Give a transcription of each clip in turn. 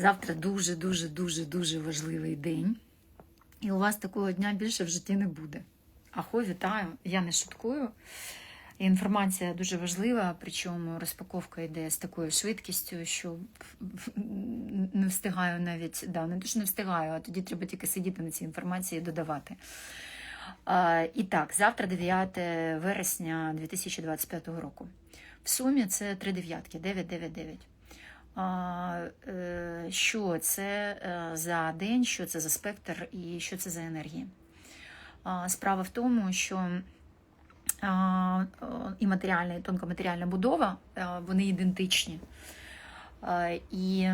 Завтра дуже-дуже дуже дуже важливий день. І у вас такого дня більше в житті не буде. Ахо, вітаю! Я не шуткую. Інформація дуже важлива, причому розпаковка йде з такою швидкістю, що не встигаю навіть, да, не дуже не встигаю, а тоді треба тільки сидіти на цій інформації і додавати. А, І так, завтра 9 вересня 2025 року. В сумі це три дев'ятки, 999. Е, Що це е, за день, що це за спектр і що це за енергії? Справа в тому, що і матеріальна, і тонкоматеріальна будова, е, вони ідентичні. І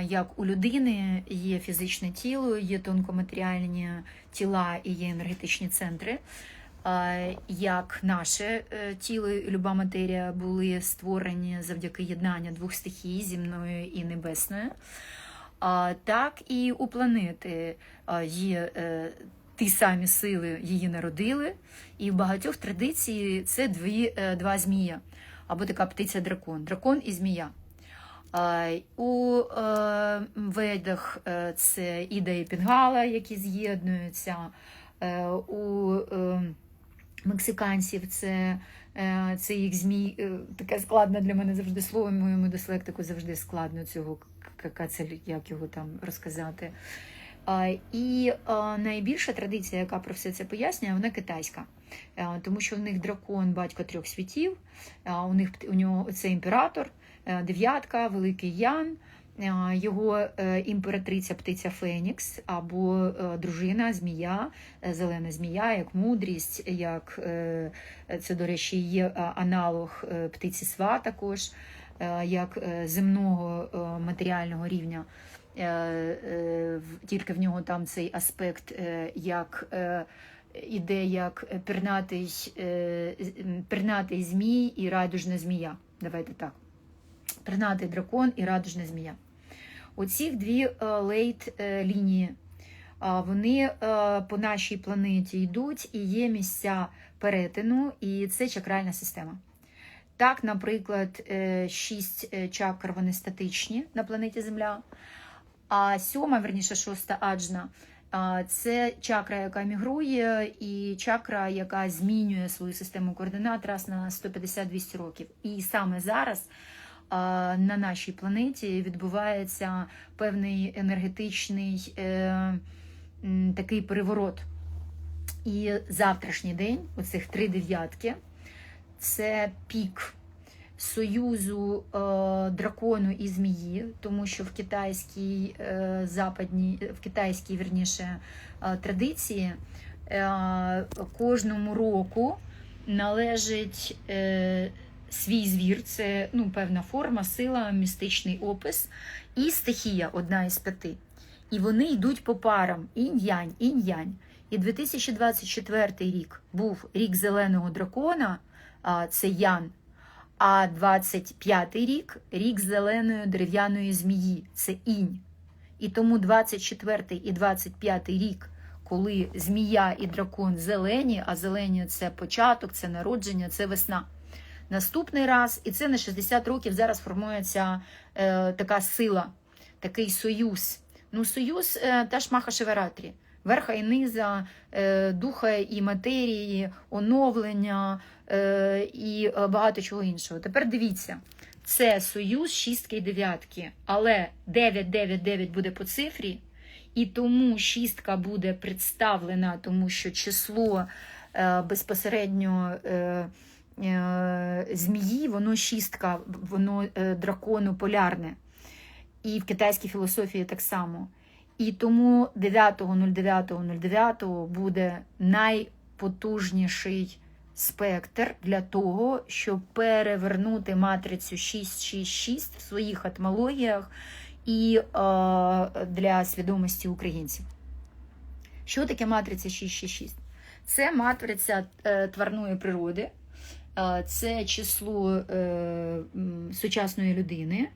як у людини є фізичне тіло, є тонкоматеріальні тіла і є енергетичні центри. Як наше е, тіло і люба матерія були створені завдяки єднанню двох стихій земної і небесної, так і у планети є е, ті самі сили її народили, і в багатьох традицій це дві, е, два змія, або така птиця-дракон, дракон і змія. У ведах це Іда і Пінгала, які з'єднуються. У е, мексиканців це, е, це їх змій. е, Таке складне для мене завжди слово, моєму дислектику завжди складно цього кацель, як його там розказати. І найбільша традиція, яка про все це пояснює, вона китайська, Е, тому що в них дракон батько трьох світів, у них у нього це імператор, дев'ятка, великий Ян. Його е, імператриця птиця Фенікс або е, дружина змія, е, зелена змія, як мудрість, як це, до речі, є аналог птиці сва також, як земного матеріального рівня. Тільки в нього там цей аспект, як іде як пернатий, пернатий змій і радужна змія. Давайте так. Пернатий дракон і радужна змія. Оці дві е, лейт е. Вони е, по нашій планеті йдуть і є місця перетину, і це чакральна система. Так, наприклад, шість чакр вони статичні на планеті Земля, а сьома, верніше, шоста аджна це чакра, яка мігрує, і чакра, яка змінює свою систему координат раз на 150-200 років. І саме зараз на нашій планеті відбувається певний енергетичний е, такий переворот. І завтрашній день, оцих три дев'ятки, це пік союзу е, дракону і змії, тому що в китайській е, западній, в китайській вірніше е, традиції кожному року належить свій звір, це ну, певна форма, сила, містичний опис, і стихія одна із п'яти. І вони йдуть по парам інь-янь, інь-янь. І 2024 рік був рік зеленого дракона, це Ян. А 25-й рік рік зеленої дерев'яної змії це інь. І тому 24-й і 25-й рік, коли змія і дракон зелені, а зелені це початок, це народження, це весна. Наступний раз, і це на 60 років зараз формується е, така сила, такий союз. Ну, союз е, теж Маха Шевератрі. Верха і низа, е, духа і матерії, оновлення е, і е, багато чого іншого. Тепер дивіться, це союз шістки і дев'ятки, але 999 буде по цифрі, і тому шістка буде представлена, тому що число е, безпосередньо. Е, Змії, воно шістка, воно е, дракону полярне. І в китайській філософії так само. І тому 9.09.09 буде найпотужніший спектр для того, щоб перевернути матрицю 666 в своїх атмологіях і е, для свідомості українців. Що таке матриця 666? Це матриця е, тварної природи, е, це число е, сучасної людини.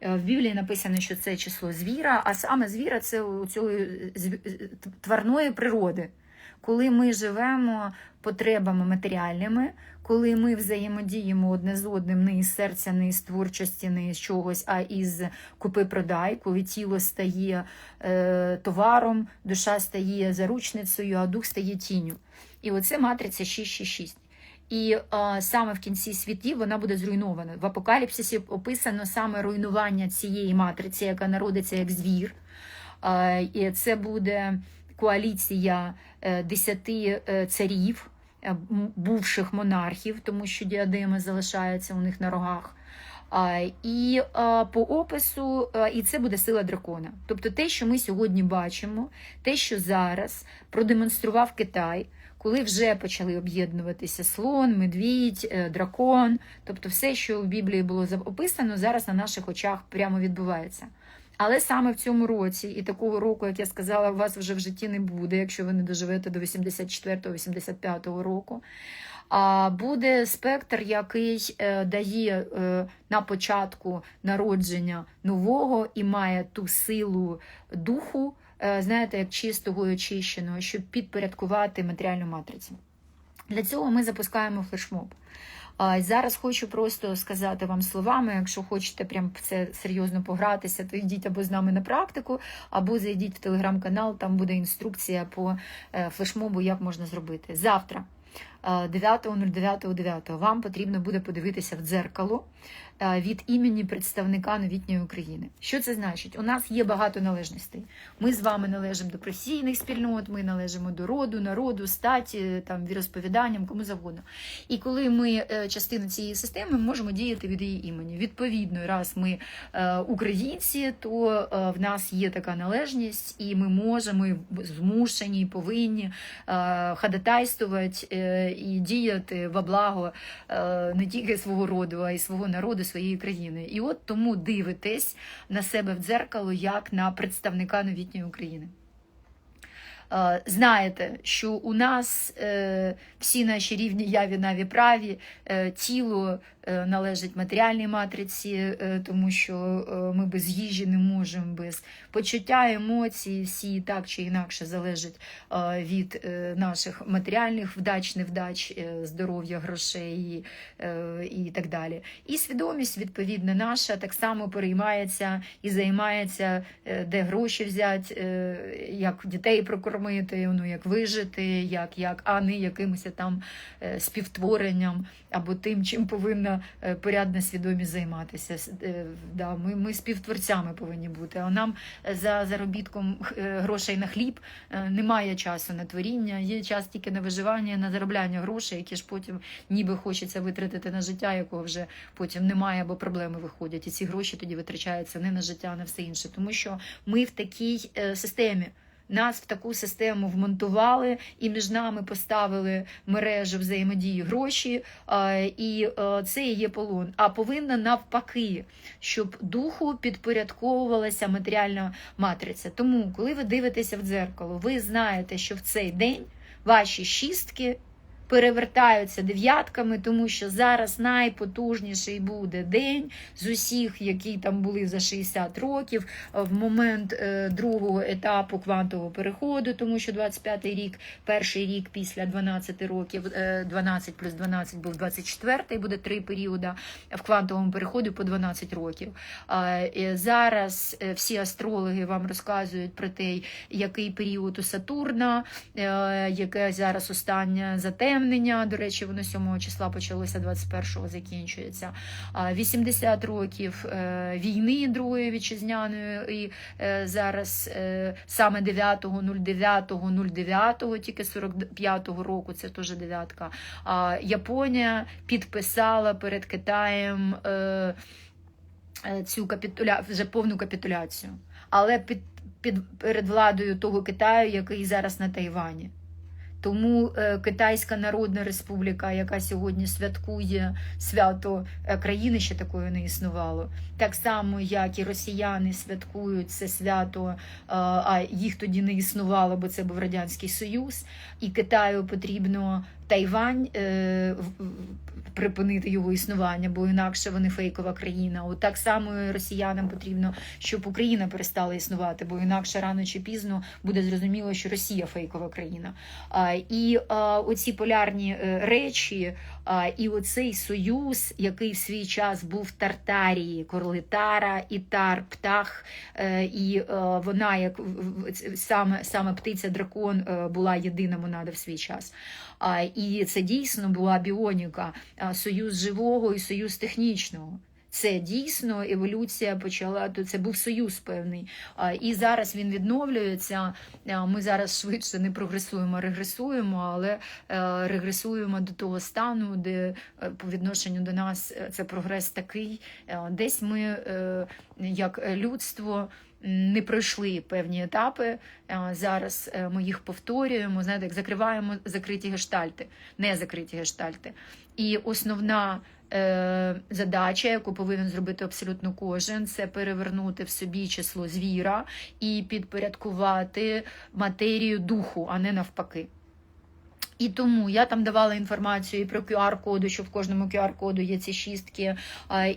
Е, В Біблії написано, що це число звіра, а саме звіра це у зві- тварної природи. коли ми живемо потребами матеріальними, коли ми взаємодіємо одне з одним не із серця, не із творчості, не із чогось, а із купи-продай, коли тіло стає е, товаром, душа стає заручницею, а дух стає тінню. І оце матриця 666. І е, саме в кінці світів вона буде зруйнована. В апокаліпсисі описано саме руйнування цієї матриці, яка народиться як звір. Е, і це буде коаліція е, десяти е, царів, е, бувших монархів, тому що діадеми залишаються у них на рогах. І по опису, і це буде сила дракона. Тобто те, що ми сьогодні бачимо, те, що зараз продемонстрував Китай, коли вже почали об'єднуватися слон, медвідь, е, дракон, тобто все, що в Біблії було описано, зараз на наших очах прямо відбувається. Але саме в цьому році, і такого року, як я сказала, у вас вже в житті не буде, якщо ви не доживете до 84-85 року. А буде спектр, який е, дає е, на початку народження нового і має ту силу духу, знаєте, як чистого і очищеного, щоб підпорядкувати матеріальну матрицю. Для цього ми запускаємо флешмоб. Зараз хочу просто сказати вам словами, якщо хочете прям це серйозно погратися, то йдіть або з нами на практику, або зайдіть в телеграм-канал, там буде інструкція по е, флешмобу, як можна зробити. Завтра, е, 9.09.9, вам потрібно буде подивитися в дзеркало е, від імені представника новітньої України. Що це значить? У нас є багато належностей. Ми з вами належимо до професійних спільнот, ми належимо до роду, народу, статі, там віросповіданням, кому завгодно. І коли ми е, частина цієї системи, ми можемо діяти від її імені. Відповідно, раз ми е, українці, то е, в нас є така належність, і ми можемо і змушені, повинні е, ходатайствувати е, і діяти во благо е, не тільки свого роду, а й свого народу, своєї країни. І от тому дивитесь на себе в дзеркало як на представника новітньої України. Е, Знаєте, що у нас е, всі наші рівні яві наві праві, тіло належить матеріальній матриці, е, тому що е, ми без їжі не можемо, без почуття, емоцій, всі так чи інакше залежать е, від е, наших матеріальних вдач, невдач, е, здоров'я, грошей е, і так далі. І свідомість, відповідно, наша так само переймається і займається, е, де гроші взяти, е, як дітей прокормити, ну, як вижити, як, як, а не якимось там е, співтворенням або тим, чим повинна е, порядна свідомість займатися. Е, Да, ми, ми співтворцями повинні бути. А нам е, за заробітком грошей на хліб немає часу на творіння, є час тільки на виживання, на заробляння грошей, які ж потім ніби хочеться витратити на життя, якого вже потім немає, або проблеми виходять. І ці гроші тоді витрачаються не на життя, а на все інше. Тому що ми в такій системі. Нас в таку систему вмонтували і між нами поставили мережу взаємодії гроші, е, і е, це є полон. А повинна навпаки, щоб духу підпорядковувалася матеріальна матриця. Тому, коли ви дивитеся в дзеркало, ви знаєте, що в цей день ваші шістки перевертаються дев'ятками, тому що зараз найпотужніший буде день з усіх, які там були за 60 років, е, в момент е, другого етапу квантового переходу, тому що 25-й рік, перший рік після 12 років, е, 12 плюс 12 був 24-й, буде три періоди в квантовому переході по 12 років. Е, Зараз е, всі астрологи вам розказують про те, який період у Сатурна, е, яке зараз останнє затемнення. До речі, воно 7 числа почалося, 21-го закінчується. 80 років е, війни Другої вітчизняної, і е, зараз е, саме 9.09.09, тільки 45-го року, це теж дев'ятка. Японія підписала перед Китаєм. Цю капітуля... вже повну капітуляцію, але під, під перед владою того Китаю, який зараз на Тайвані. Тому е, Китайська Народна Республіка, яка сьогодні святкує свято е, країни, ще такої не існувало, так само як і росіяни святкують це свято, е, а їх тоді не існувало, бо це був радянський союз. І Китаю потрібно Тайвань е, припинити його існування, бо інакше вони фейкова країна. От так само росіянам потрібно, щоб Україна перестала існувати, бо інакше рано чи пізно буде зрозуміло, що Росія фейкова країна. А, і а, оці полярні е, речі, а, і оцей союз, який в свій час був в Тартарії, коли Тара і Тар, птах, е, і е, вона, як саме, саме птиця дракон, була єдина монада в свій час. А, І це дійсно була біоніка, союз живого і союз технічного. Це дійсно еволюція почала. То це був союз певний. І зараз він відновлюється. Ми зараз швидше не прогресуємо, регресуємо, але е, регресуємо до того стану, де е, по відношенню до нас е, це прогрес такий. Десь ми, як людство, не пройшли певні етапи. Е, Зараз е, ми їх повторюємо. Знаєте, як закриваємо закриті гештальти, не закриті гештальти. І основна е, задача, яку повинен зробити абсолютно кожен, це перевернути в собі число звіра і підпорядкувати матерію духу, а не навпаки. І тому я там давала інформацію і про QR-коду, що в кожному QR-коду є ці шістки,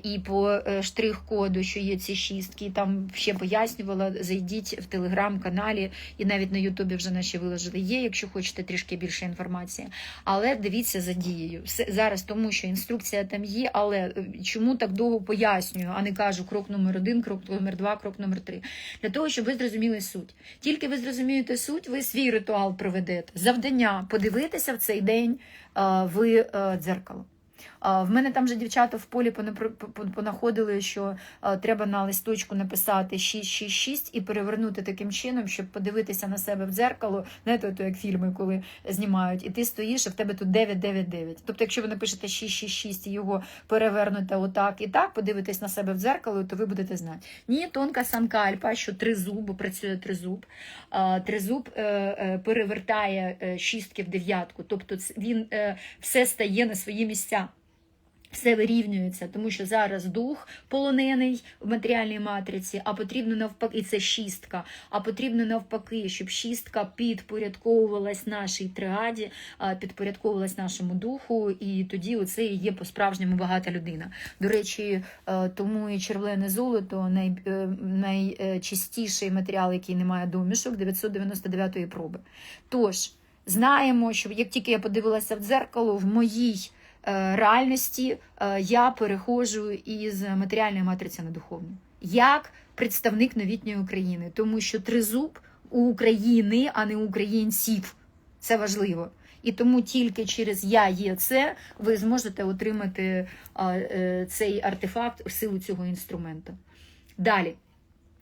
і по е, штрих-коду, що є ці шістки. Там ще пояснювала. Зайдіть в телеграм-каналі, і навіть на Ютубі вже наші виложили. Є, якщо хочете трішки більше інформації. Але дивіться за дією. Зараз, тому що інструкція там є, але е, чому так довго пояснюю, а не кажу крок номер один, крок номер два, крок номер три. Для того, щоб ви зрозуміли суть. Тільки ви зрозумієте суть, ви свій ритуал проведете. Завдання подивитися в цей день ви в е, дзеркало. В мене там же дівчата в полі понаходили, що треба на листочку написати 666 і перевернути таким чином, щоб подивитися на себе в дзеркало. Знаєте, то як фільми, коли знімають, і ти стоїш, а в тебе тут 999. Тобто, якщо ви напишете 666 і його перевернете отак і так, подивитесь на себе в дзеркало, то ви будете знати. Ні, тонка санкальпа, що тризуб, бо працює тризуб. Тризуб е, е, перевертає е, шістки в дев'ятку. Тобто він все стає на свої місця. Все вирівнюється, тому що зараз дух полонений в матеріальній матриці, а потрібно навпаки, і це шістка. А потрібно навпаки, щоб шістка підпорядковувалась нашій триаді, підпорядковувалась нашому духу, і тоді оце і є по-справжньому багата людина. До речі, е, тому і червлене золото най, е, найчистіший матеріал, який не має домішок, 999 проби. Тож знаємо, що як тільки я подивилася в дзеркало, в моїй реальності е, я переходжу із матеріальної матриці на духовну. Як представник новітньої України, тому що тризуб у України, а не українців. Це важливо. І тому тільки через я є це ви зможете отримати е, цей артефакт в силу цього інструменту. Далі.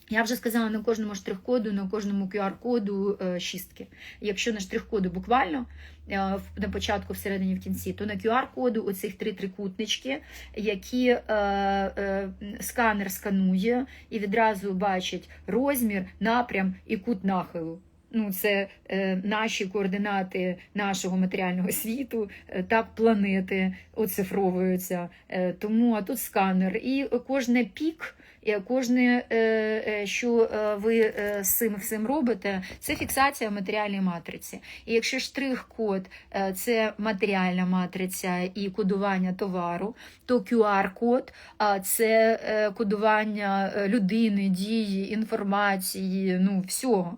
Я вже сказала на кожному штрих-коду, на кожному QR-коду е, шістки. Якщо на штрих-коду буквально е, на початку, всередині, в кінці, то на QR-коду оцих три трикутнички, які е, е, сканер сканує і відразу бачить розмір, напрям і кут нахилу. Ну, це е, наші координати нашого матеріального світу, е, так планети оцифровуються. Е, тому а тут сканер. І кожне пік, і кожне, е, е, що е, ви е, з цим всім робите, це фіксація в матеріальній матриці. І якщо штрих-код е, це матеріальна матриця і кодування товару, то QR-код а, це е, кодування е, людини, дії, інформації, ну всього.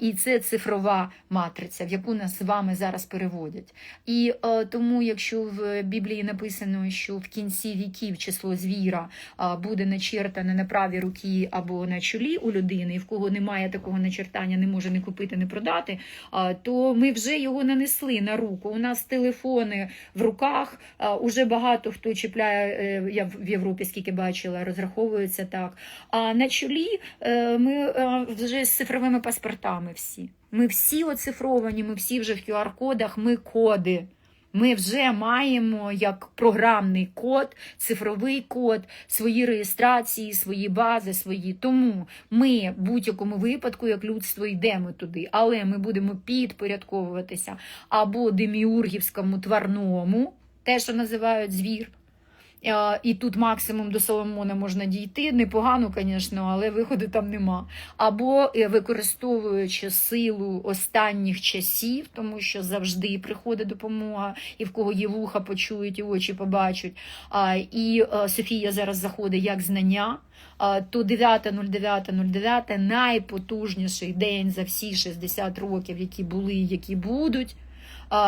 І це цифрова матриця, в яку нас з вами зараз переводять. І е, тому, якщо в Біблії написано, що в кінці віків число звіра буде начертане на правій руці або на чолі у людини, і в кого немає такого начертання, не може не купити, не продати, то ми вже його нанесли на руку. У нас телефони в руках. Уже багато хто чіпляє, е, я в Європі скільки бачила, розраховується так. А на чолі е, ми вже з цифровими паспортами всі. Ми всі оцифровані, ми всі вже в QR-кодах, ми коди. Ми вже маємо як програмний код, цифровий код, свої реєстрації, свої бази, свої. Тому ми в будь-якому випадку, як людство, йдемо туди, але ми будемо підпорядковуватися або деміургівському тварному, те, що називають звір, І тут максимум до Соломона можна дійти. Непогано, звісно, але виходу там нема. Або е, використовуючи силу останніх часів, тому що завжди приходить допомога, і в кого є вуха, почують, і очі побачать. І е, Софія зараз заходить як знання. То 9.09.09 найпотужніший день за всі 60 років, які були, які будуть.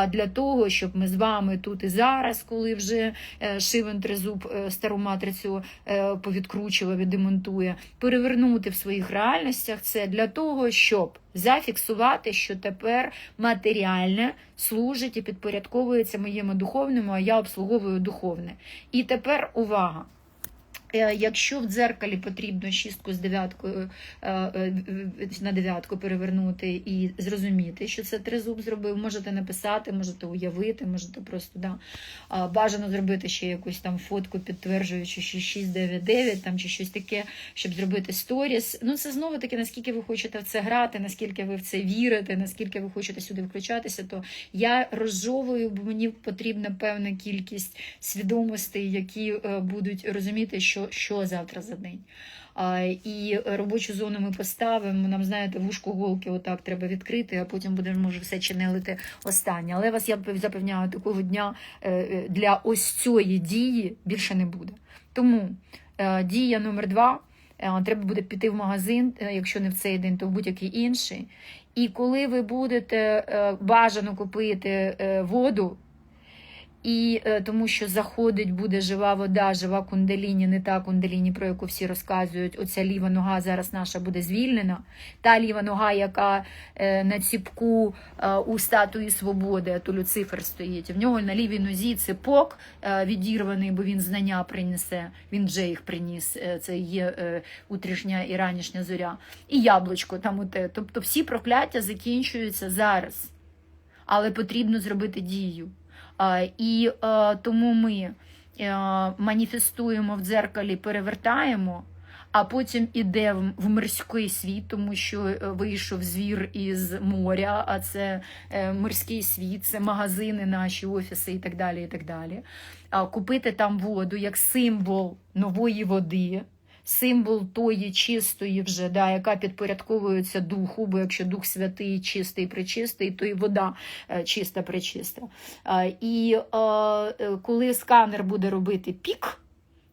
Для того, щоб ми з вами тут і зараз, коли вже е, Шивен Трезуб е, стару матрицю е, повідкручував і демонтує, перевернути в своїх реальностях це для того, щоб зафіксувати, що тепер матеріальне служить і підпорядковується моєму духовному, а я обслуговую духовне. І тепер увага. Е, Якщо в дзеркалі потрібно шістку з дев'яткою е, е, на дев'ятку перевернути і зрозуміти, що це тризуб зробив, можете написати, можете уявити, можете просто да, бажано зробити ще якусь там фотку, підтверджуючи, що 699 там, чи щось таке, щоб зробити сторіс. Ну, це знову таки, наскільки ви хочете в це грати, наскільки ви в це вірите, наскільки ви хочете сюди включатися, то я розжовую, бо мені потрібна певна кількість свідомостей, які будуть розуміти, що, що завтра за день. А, І робочу зону ми поставимо. Нам, знаєте, вушку голки отак треба відкрити, а потім будемо може все чинелити останнє. Але вас я запевняю, такого дня е, е, для ось цієї дії більше не буде. Тому е, дія номер два. Треба буде піти в магазин, якщо не в цей день, то в будь-який інший. І коли ви будете бажано купити воду, і е, тому що заходить буде жива вода, жива кундаліні, не та кундаліні, про яку всі розказують. Оця ліва нога зараз наша буде звільнена. Та ліва нога, яка е, на ціпку е, у статуї свободи, а то Люцифер стоїть. В нього на лівій нозі ципок відірваний, бо він знання принесе. Він вже їх приніс. Це є утрішня і ранішня зоря. І яблучко там у те. Тобто всі прокляття закінчуються зараз. Але потрібно зробити дію. І е, тому ми е, маніфестуємо в дзеркалі, перевертаємо, а потім іде в, морський світ, тому що е, вийшов звір із моря, а це морський світ, це магазини, наші офіси і так далі. і так далі. Купити там воду як символ нової води. Символ тої чистої вже, да, яка підпорядковується духу, бо якщо дух святий, чистий, причистий, то і вода е, чиста, причиста. І е, е, коли сканер буде робити пік,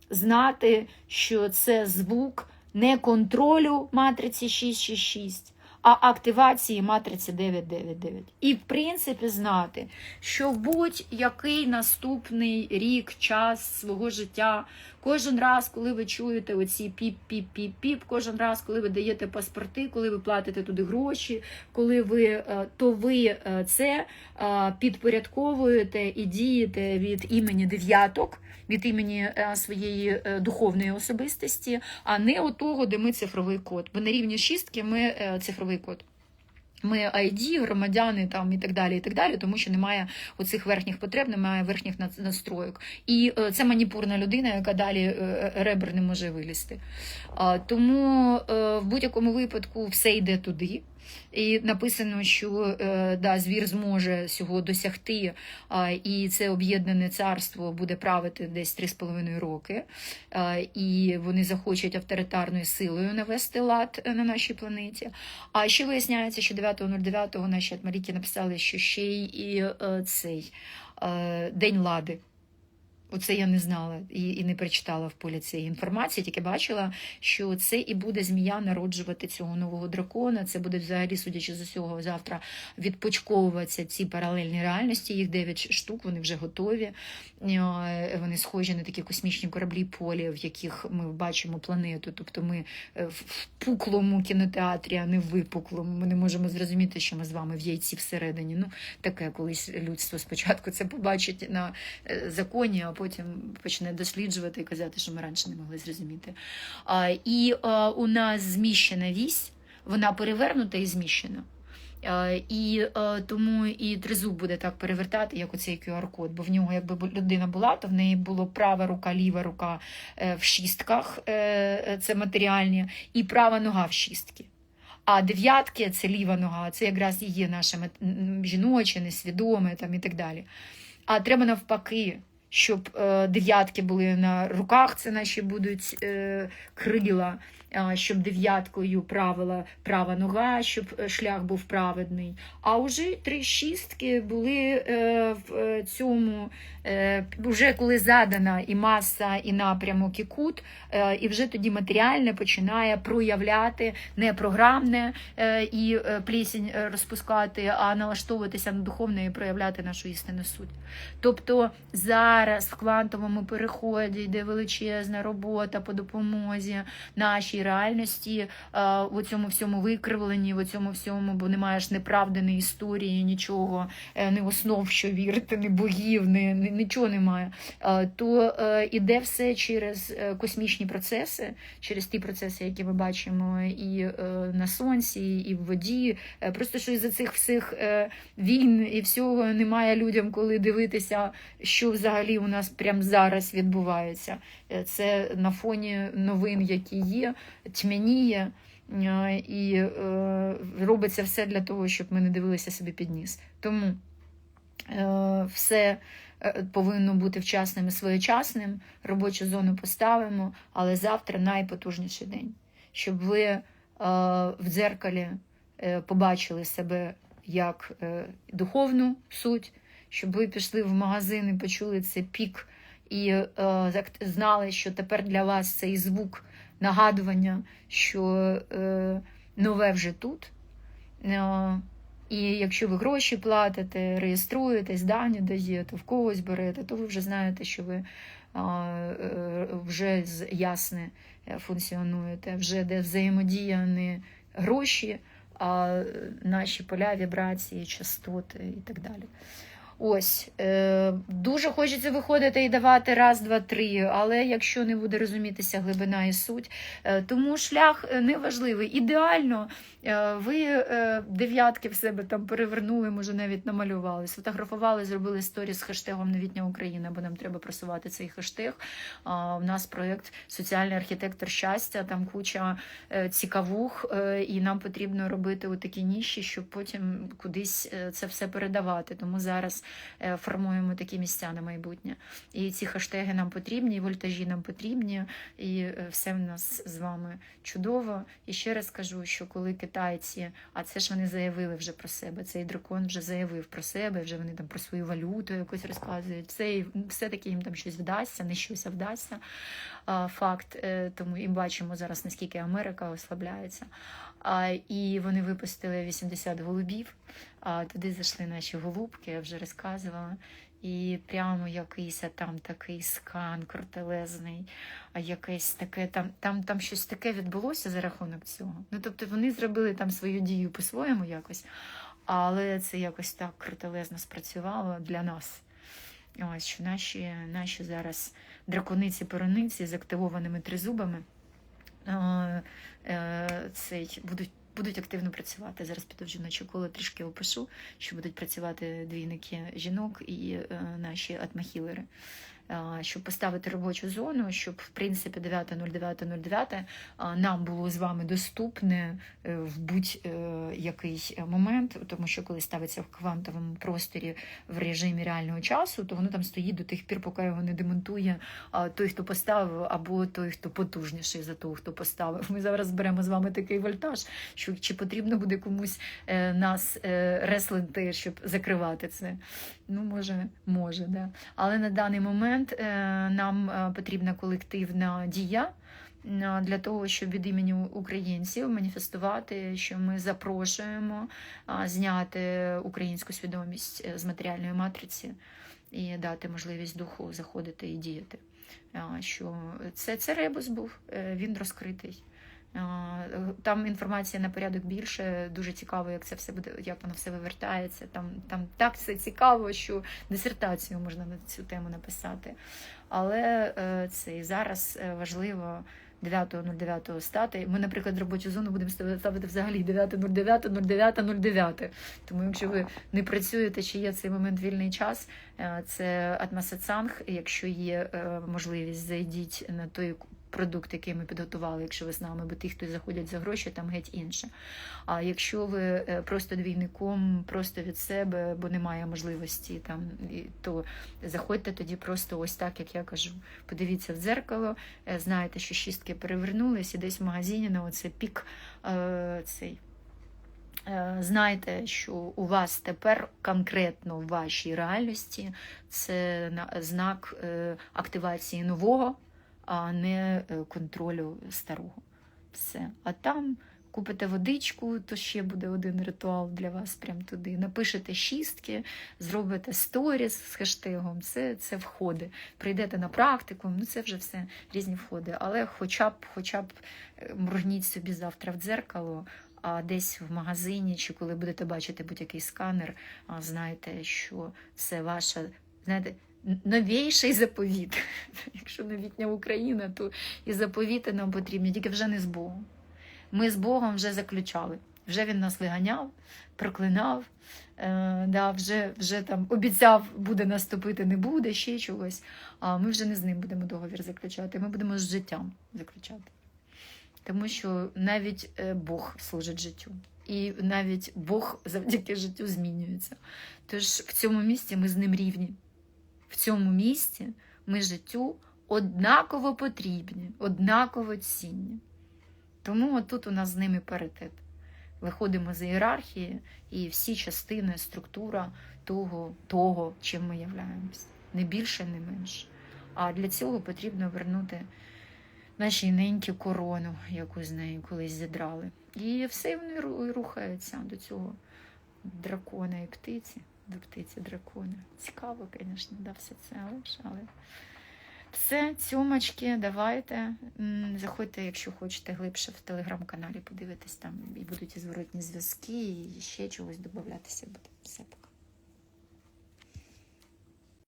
знати, що це звук не контролю матриці 666, а активації матриці 999. І, в принципі, знати, що будь-який наступний рік, час свого життя, кожен раз, коли ви чуєте оці піп-піп-піп-піп, кожен раз, коли ви даєте паспорти, коли ви платите туди гроші, коли ви, е, то ви е, це е, підпорядковуєте і дієте від імені дев'яток, від імені своєї духовної особистості, а не от того, де ми цифровий код. Бо на рівні шістки ми цифровий код. Ми ID, громадяни там і так далі, і так далі, тому що немає оцих верхніх потреб, немає верхніх на- настроїк. І е, це маніпурна людина, яка далі е, ребер не може вилізти. Тому е, в будь-якому випадку все йде туди. І написано, що е, да, звір зможе цього досягти, і це об'єднане царство буде правити десь 3,5 роки. І вони захочуть авторитарною силою навести лад е, на нашій планеті. А ще виясняється, що 9.09 наші атмаріки написали, що ще й е, цей е, День Лади. Оце я не знала і, і не прочитала в полі цієї інформації, тільки бачила, що це і буде змія народжувати цього нового дракона. Це буде взагалі, судячи з усього, завтра відпочковуватися ці паралельні реальності. Їх 9 штук, вони вже готові. Е, Вони схожі на такі космічні кораблі полі, в яких ми бачимо планету. Тобто ми е, в пуклому кінотеатрі, а не в випуклому. Ми не можемо зрозуміти, що ми з вами в яйці всередині. Ну, таке колись людство спочатку це побачить на е, законі, а потім почне досліджувати і казати, що ми раніше не могли зрозуміти. А, І а, у нас зміщена вісь, вона перевернута і зміщена. І тому і тризуб буде так перевертати, як оцей QR-код, бо в нього, якби людина була, то в неї було права рука, ліва рука е, в шістках, е, е, це матеріальні, і права нога в шістки. А дев'ятки це ліва нога, це якраз і є наше жіноче, несвідоме там, і так далі. А треба навпаки, щоб е, дев'ятки були на руках, це наші будуть е, крила, щоб дев'яткою правила права нога, щоб е, шлях був праведний. А вже три шістки були е, в е, цьому, вже коли задана і маса, і напрямок, і кут, і вже тоді матеріальне починає проявляти не програмне і плісінь розпускати, а налаштовуватися на духовне і проявляти нашу істинну суть. Тобто зараз в квантовому переході йде величезна робота по допомозі нашій реальності, е, в цьому всьому викривленні, в цьому всьому, бо немає ж неправди, ні історії, нічого, е, ні основ, що вірити, ні богів, ні, нічого немає. Е, То е, іде все через космічні процеси, через ті процеси, які ми бачимо і на сонці, і в воді. Просто що із-за цих всіх війн і всього немає людям, коли дивитися, що взагалі у нас прямо зараз відбувається. Це на фоні новин, які є, тьмяніє. е, І е, робиться все для того, щоб ми не дивилися собі під ніс. Тому е, все повинно бути вчасним і своєчасним. Робочу зону поставимо, але завтра найпотужніший день, щоб ви в дзеркалі побачили себе як духовну суть, щоб ви пішли в магазин і почули цей пік і е, знали, що тепер для вас цей звук нагадування, що е, нове вже тут. Е, і якщо ви гроші платите, реєструєтесь, дані даєте, в когось берете, то ви вже знаєте, що ви а, е, вже з- ясне е, функціонуєте, вже де взаємодія не гроші, а е, наші поля, вібрації, частоти і так далі. Ось е, дуже хочеться виходити і давати раз, два, три, але якщо не буде розумітися глибина і суть, е, тому шлях е, неважливий. Ідеально е, ви дев'ятки в себе там перевернули, може навіть намалювали, сфотографували, зробили сторіс з хештегом Новітня Україна, бо нам треба просувати цей хештег. У нас проєкт Соціальний архітектор щастя, там куча цікавух, і нам потрібно робити такі ніші, щоб потім кудись це все передавати. Тому зараз формуємо такі місця на майбутнє. І ці хештеги нам потрібні, і вольтажі нам потрібні, і е, все в нас з вами чудово. І ще раз кажу, що коли китайці, а це ж вони заявили вже про себе, цей дракон вже заявив про себе, вже вони там про свою валюту якось розказують. Все, все-таки їм там щось вдасться, не щось а вдасться. А, Факт. Е, Тому і бачимо зараз, наскільки Америка ослабляється. І вони випустили 80 голубів. А туди зайшли наші голубки, я вже розказувала. І прямо якийсь там такий скан крутелезний, якесь таке, там, там, там щось таке відбулося за рахунок цього. Ну, тобто вони зробили там свою дію по-своєму якось, але це якось так крутелезно спрацювало для нас. Ось що наші, наші зараз дракониці-перониці з активованими тризубами е, цей, будуть, будуть активно працювати. Зараз піду жіноче коло трішки опишу, що будуть працювати двійники жінок і е, наші атмахілери. Е, Щоб поставити робочу зону, щоб в принципі 9.09.09 а, нам було з вами доступне е, в будь-який момент, тому що коли ставиться в квантовому просторі в режимі реального часу, то воно там стоїть до тих пір, поки його не демонтує той, хто поставив, або той, хто потужніший за того, хто поставив. Ми зараз беремо з вами такий вольтаж, що чи потрібно буде комусь е, нас е, реслити, щоб закривати це. Ну, може, може, да. Але на даний момент е, нам е, потрібна колективна дія е, для того, щоб від імені українців маніфестувати, що ми запрошуємо зняти українську свідомість з матеріальної матриці і дати можливість духу заходити і діяти. Що це, це ребус був, він розкритий. Там інформація на порядок більше. Дуже цікаво, як це все буде, як воно все вивертається. Там, там так все цікаво, що дисертацію можна на цю тему написати. Але е, це і зараз е, важливо 9.09 стати. Ми, наприклад, робочу зону будемо ставити взагалі 9.09.09.09. Тому якщо ви не працюєте, чи є цей момент вільний час, е, це атмасацанг. Якщо є можливість, зайдіть на той продукт, який ми підготували, якщо ви з нами, бо ті, хто заходять за гроші, там геть інше. А якщо ви е, просто двійником, просто від себе, бо немає можливості там, то заходьте тоді просто ось так, як я кажу. Подивіться в дзеркало, е, знаєте, що шістки перевернулись, і десь в магазині на оце пік е, цей. Знайте, що у вас тепер конкретно в вашій реальності це знак активації нового, а не е, контролю старого. Все. А там купите водичку, то ще буде один ритуал для вас прям туди. Напишете шістки, зробите сторіс з хештегом. Це, це входи. Прийдете на практику, ну це вже все різні входи. Але хоча б, хоча б е, моргніть собі завтра в дзеркало, а десь в магазині, чи коли будете бачити будь-який сканер, знаєте, що це ваша, знаєте, новіший заповіт. Якщо новітня Україна, то і заповіти нам потрібні, тільки вже не з Богом. Ми з Богом вже заключали. Вже він нас виганяв, проклинав, е, да, вже, вже там обіцяв, буде наступити, не буде, ще чогось. А ми вже не з ним будемо договір заключати. Ми будемо з життям заключати. Тому що навіть е, Бог служить життю. І навіть Бог завдяки життю змінюється. Тож в цьому місці ми з ним рівні. В цьому місці ми життю однаково потрібні, однаково цінні. Тому тут у нас з ними паритет. Виходимо з ієрархії і всі частини, структура того, того чим ми являємось. Не більше, не менше. А для цього потрібно вернути нашій неньки корону, яку з нею колись зідрали. І все вони ру- до цього дракона і птиці, до птиці дракона. Цікаво, звісно, да, все це, але але. Все, цьомочки, давайте. Заходьте, якщо хочете глибше в телеграм-каналі, подивитись там і будуть і зворотні зв'язки, і ще чогось додатися буде. Все.